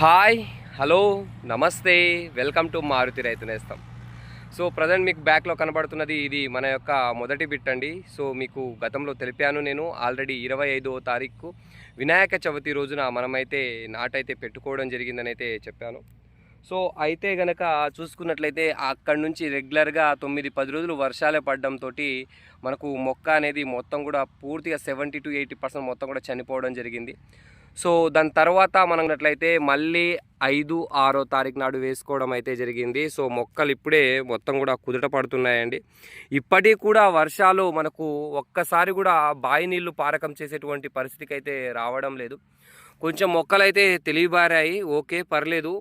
Hi hello నమస్తే welcome to Maruti రైతు నేస్తం. సో ప్రజెంట్ మీకు బ్యాక్లో కనబడుతున్నది ఇది మన యొక్క మొదటి బిట్ అండి. సో మీకు గతంలో తెలిపాను నేను ఆల్రెడీ ఇరవై ఐదో తారీఖు వినాయక చవితి రోజున మనమైతే నాటైతే పెట్టుకోవడం జరిగిందని అయితే చెప్పాను. సో అయితే గనక చూసుకున్నట్లయితే అక్కడి నుంచి రెగ్యులర్గా తొమ్మిది పది రోజులు వర్షాలే పడడంతో మనకు మొక్క అనేది మొత్తం కూడా పూర్తిగా సెవెంటీ టు ఎయిటీ పర్సెంట్ మొత్తం కూడా చనిపోవడం జరిగింది. సో దాని తర్వాత మనం ఉన్నట్లయితే మళ్ళీ ఐదు ఆరో తారీఖు నాడు వేసుకోవడం అయితే జరిగింది. సో మొక్కలు ఇప్పుడే మొత్తం కూడా కుదుట పడుతున్నాయండి. ఇప్పటికి కూడా వర్షాలు మనకు ఒక్కసారి కూడా బావి నీళ్ళు పారకం చేసేటువంటి పరిస్థితికి అయితే రావడం లేదు. కొంచెం మొక్కలు అయితే తెలియబారాయి ఓకే పర్లేదు.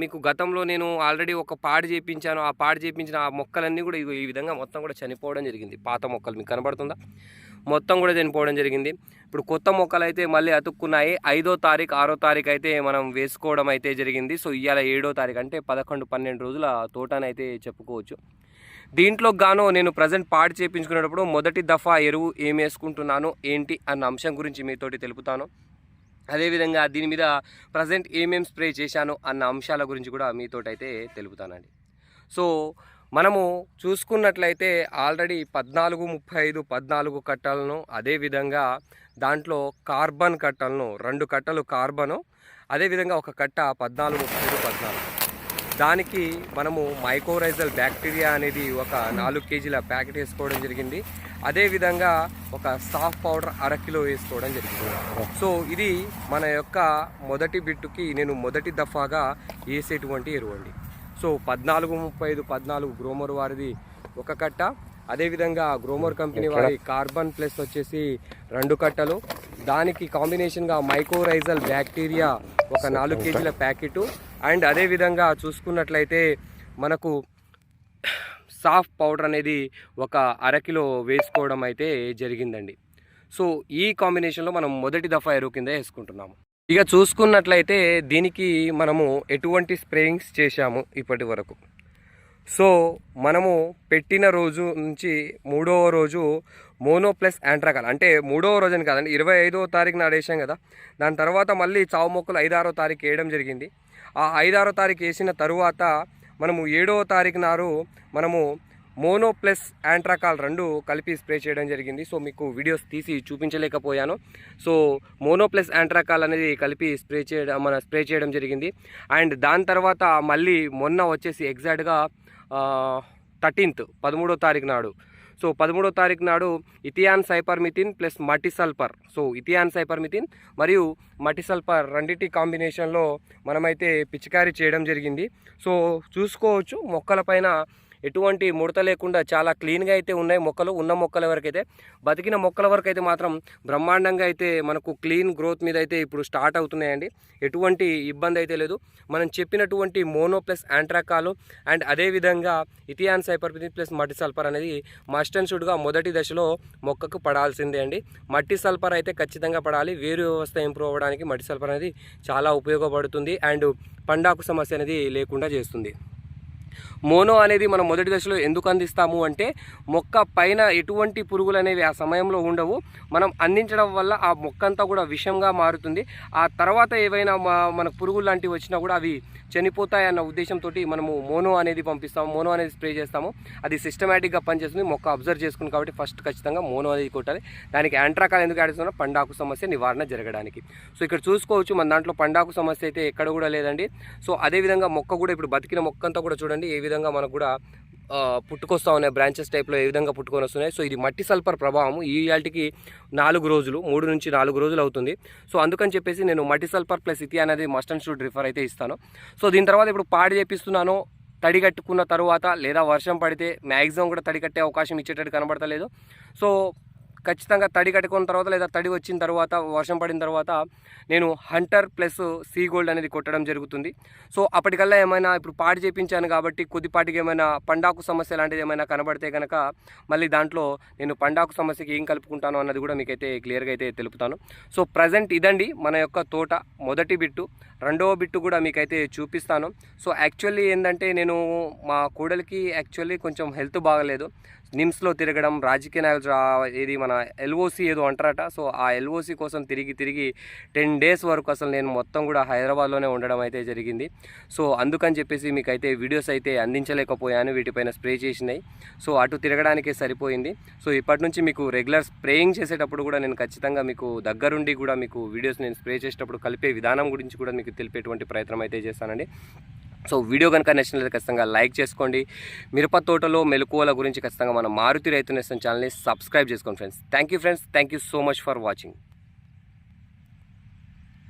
మీకు గతంలో నేను ఆల్రెడీ ఒక పాడు చేయించాను ఆ పాడు చేయించిన ఆ మొక్కలన్నీ కూడా ఈ విధంగా మొత్తం కూడా చనిపోవడం జరిగింది. పాత మొక్కలు మీకు కనబడుతుందా? మొత్తం కూడా చనిపోవడం జరిగింది. ఇప్పుడు కొత్త మొక్కలు అయితే మళ్ళీ అతుక్కున్నాయి. ఐదో తారీఖు ఆరో తారీఖు అయితే మనం వేసుకోవడం అయితే జరిగింది. సో ఇవాళ ఏడో తారీఖు అంటే పదకొండు పన్నెండు రోజుల తోటనైతే చెప్పుకోవచ్చు. దీంట్లో గాను నేను ప్రజెంట్ పాడు చేయించుకునేటప్పుడు మొదటి దఫా ఎరువు ఏం వేసుకుంటున్నాను ఏంటి అన్న అంశం గురించి మీతోటి తెలుపుతాను. అదేవిధంగా దీని మీద ప్రజెంట్ ఏమేం స్ప్రే చేశాను అన్న అంశాల గురించి కూడా మీతోటి అయితే తెలుపుతానండి. సో మనము చూసుకున్నట్లయితే ఆల్రెడీ పద్నాలుగు ముప్పై ఐదు పద్నాలుగు కట్టలను అదేవిధంగా దాంట్లో కార్బన్ కట్టలను రెండు కట్టలు కార్బను అదేవిధంగా ఒక కట్ట పద్నాలుగు ముప్పై ఐదు పద్నాలుగు. దానికి మనము మైకోరైజల్ బ్యాక్టీరియా అనేది ఒక నాలుగు కేజీల ప్యాకెట్ వేసుకోవడం జరిగింది. అదేవిధంగా ఒక సాఫ్ట్ పౌడర్ అర కిలో వేసుకోవడం జరిగింది. సో ఇది మన యొక్క మొదటి బిట్టుకి నేను మొదటి దఫాగా వేసేటువంటి ఎరువు అండి. సో పద్నాలుగు ముప్పై ఐదు పద్నాలుగు గ్రోమర్ వారిది ఒక కట్ట. అదేవిధంగా గ్రోమర్ కంపెనీ వారి కార్బన్ ప్లస్ వచ్చేసి రెండు కట్టలు. దానికి కాంబినేషన్గా మైకోరైజల్ బ్యాక్టీరియా ఒక నాలుగు కేజీల ప్యాకెట్. అండ్ అదేవిధంగా చూసుకున్నట్లయితే మనకు సాఫ్ట్ పౌడర్ అనేది ఒక అరకిలో వేసుకోవడం అయితే జరిగిందండి. సో ఈ కాంబినేషన్లో మనం మొదటి దఫా ఎరువు కింద వేసుకుంటున్నాము. ఇక చూసుకున్నట్లయితే దీనికి మనము ఎటువంటి స్ప్రేయింగ్స్ చేశాము ఇప్పటి వరకు. సో మనము పెట్టిన రోజు నుంచి మూడవ రోజు మోనో ప్లస్ యాంట్రాకాల్ అంటే మూడవ రోజు అని కాదండి ఇరవై ఐదో తారీఖు నాడు వేసాం కదా. దాని తర్వాత మళ్ళీ చావు మొక్కలు ఐదారో తారీఖు వేయడం జరిగింది. ఆ ఐదారో తారీఖు వేసిన తరువాత మనము ఏడవ తారీఖు నాడు మనము మోనో ప్లస్ యాంట్రాకాల్ రెండు కలిపి స్ప్రే చేయడం జరిగింది. సో మీకు వీడియోస్ తీసి చూపించలేకపోయాను. సో మోనో ప్లస్ యాంట్రాకాల్ అనేది కలిపి స్ప్రే చేయడం మన స్ప్రే చేయడం జరిగింది. అండ్ దాని తర్వాత మళ్ళీ మొన్న వచ్చేసి ఎగ్జాక్ట్గా థర్టీన్త్ పదమూడో తారీఖు నాడు. సో పదమూడో తారీఖు నాడు ఇథియాన్ సైపర్మిథిన్ ప్లస్ మటిసల్పర్. సో ఇథియాన్ సైపర్మిథిన్ మరియు మటిసల్పర్ రెండింటి కాంబినేషన్లో మనమైతే పిచికారీ చేయడం జరిగింది. సో చూసుకోవచ్చు మొక్కలపైన ఎటువంటి ముడత లేకుండా చాలా క్లీన్గా అయితే ఉన్నాయి మొక్కలు ఉన్న మొక్కల వరకు అయితే బతికిన మొక్కల వరకు అయితే మాత్రం బ్రహ్మాండంగా అయితే మనకు క్లీన్ గ్రోత్ మీద అయితే ఇప్పుడు స్టార్ట్ అవుతున్నాయండి. ఎటువంటి ఇబ్బంది అయితే లేదు. మనం చెప్పినటువంటి మోనో ప్లస్ యాంట్రాకాలు అండ్ అదేవిధంగా ఇథియాన్ సైపర్పిథిన్ ప్లస్ మట్టి సల్ఫర్ అనేది మస్ట్ అండ్ షుడ్గా మొదటి దశలో మొక్కకు పడాల్సిందే అండి. మట్టి సల్ఫర్ అయితే ఖచ్చితంగా పడాలి. వేరు వ్యవస్థ ఇంప్రూవ్ అవ్వడానికి మట్టి సల్ఫర్ అనేది చాలా ఉపయోగపడుతుంది అండ్ పండాకు సమస్య అనేది లేకుండా చేస్తుంది. మోనో అనేది మనం మొదటి దశలో ఎందుకు అందిస్తాము అంటే మొక్క పైన ఎటువంటి పురుగులు అనేవి ఆ సమయంలో ఉండవు. మనం అందించడం వల్ల ఆ మొక్క అంతా కూడా విషంగా మారుతుంది. ఆ తర్వాత ఏవైనా మన మనకు పురుగులు లాంటివి వచ్చినా కూడా అవి చనిపోతాయి అన్న ఉద్దేశంతో మనము మోనో అనేది పంపిస్తాము. మోనో అనేది స్ప్రే చేస్తాము. అది సిస్టమేటిక్గా పనిచేస్తుంది. మొక్క అబ్జర్వ్ చేసుకుని కాబట్టి ఫస్ట్ ఖచ్చితంగా మోనో అనేది కొట్టాలి. దానికి యాంట్రాకాల్ ఎందుకు యాడ్ చేస్తున్నా పండాకు సమస్య నివారణ జరగడానికి. సో ఇక్కడ చూసుకోవచ్చు మన దాంట్లో పండాకు సమస్య అయితే ఎక్కడ కూడా లేదండి. సో అదేవిధంగా మొక్క కూడా ఇప్పుడు బతికిన మొక్క అంతా కూడా చూడండి. ఏ విధంగా మనకు కూడా పుట్టుకొస్తూ పుట్టుకొస్తా ఉన్నాయి బ్రాంచెస్ టైప్లో ఏ విధంగా పుట్టుకొని వస్తున్నాయి. సో ఇది మట్టి సల్ఫర్ ప్రభావం ఈ ఇయాల్టికి నాలుగు రోజులు మూడు నుంచి నాలుగు రోజులు అవుతుంది. సో అందుకని చెప్పేసి నేను మట్టి సల్ఫర్ ప్లస్ ఇతి అనేది మస్ట్ అండ్ షుడ్ రిఫర్ అయితే ఇస్తాను. సో దీని తర్వాత ఇప్పుడు పాడి చేపిస్తున్నాను. తడి కట్టుకున్న తర్వాత లేదా వర్షం పడితే మ్యాక్సిమం కూడా తడి కట్టే అవకాశం ఇచ్చేటట్టు కనబడతలేదు. సో ఖచ్చితంగా తడి కట్టుకున్న తర్వాత లేదా తడి వచ్చిన తర్వాత వర్షం పడిన తర్వాత నేను హంటర్ ప్లస్ సీ గోల్డ్ అనేది కొట్టడం జరుగుతుంది. సో అప్పటికల్లా ఏమైనా ఇప్పుడు పాడి చేపించాను కాబట్టి కొద్దిపాటికి ఏమైనా పండాకు సమస్య లాంటిది ఏమైనా కనబడితే కనుక మళ్ళీ దాంట్లో నేను పండాకు సమస్యకి ఏం కలుపుకుంటాను అన్నది కూడా మీకైతే క్లియర్గా అయితే తెలుపుతాను. సో ప్రజెంట్ ఇదండి మన యొక్క తోట మొదటి బిట్టు. రెండవ బిట్టు కూడా మీకైతే చూపిస్తాను. సో యాక్చువల్లీ ఏంటంటే నేను మా కోడలికి యాక్చువల్లీ కొంచెం హెల్త్ బాగలేదు. నిమ్స్లో తిరగడం రాజకీయ నాయకులు ఏది మన ఎల్ఓసి ఏదో అంటారట. సో ఆ ఎల్ఓసి కోసం తిరిగి తిరిగి టెన్ డేస్ వరకు అసలు నేను మొత్తం కూడా హైదరాబాద్లోనే ఉండడం అయితే జరిగింది. సో అందుకని చెప్పేసి మీకు అయితే వీడియోస్ అయితే అందించలేకపోయాను. వీటిపైన స్ప్రే చేసినాయి. సో అటు తిరగడానికే సరిపోయింది. సో ఇప్పటి నుంచి మీకు రెగ్యులర్ స్ప్రేయింగ్ చేసేటప్పుడు కూడా నేను ఖచ్చితంగా మీకు దగ్గరుండి కూడా మీకు వీడియోస్ నేను స్ప్రే చేసేటప్పుడు కలిపే విధానం గురించి కూడా మీకు తెలిపేటువంటి ప్రయత్నం అయితే చేస్తానండి. సో వీడియో కనుక నచ్చినట్లయితే ఖచ్చితంగా లైక్ చేసుకోండి. మిరప తోటలో మెలకువల గురించి ఖచ్చితంగా మన మారుతి రైతు నేస్తం ఛానల్ని సబ్స్క్రైబ్ చేసుకోండి friends. Thank you friends. Thank you so much for watching.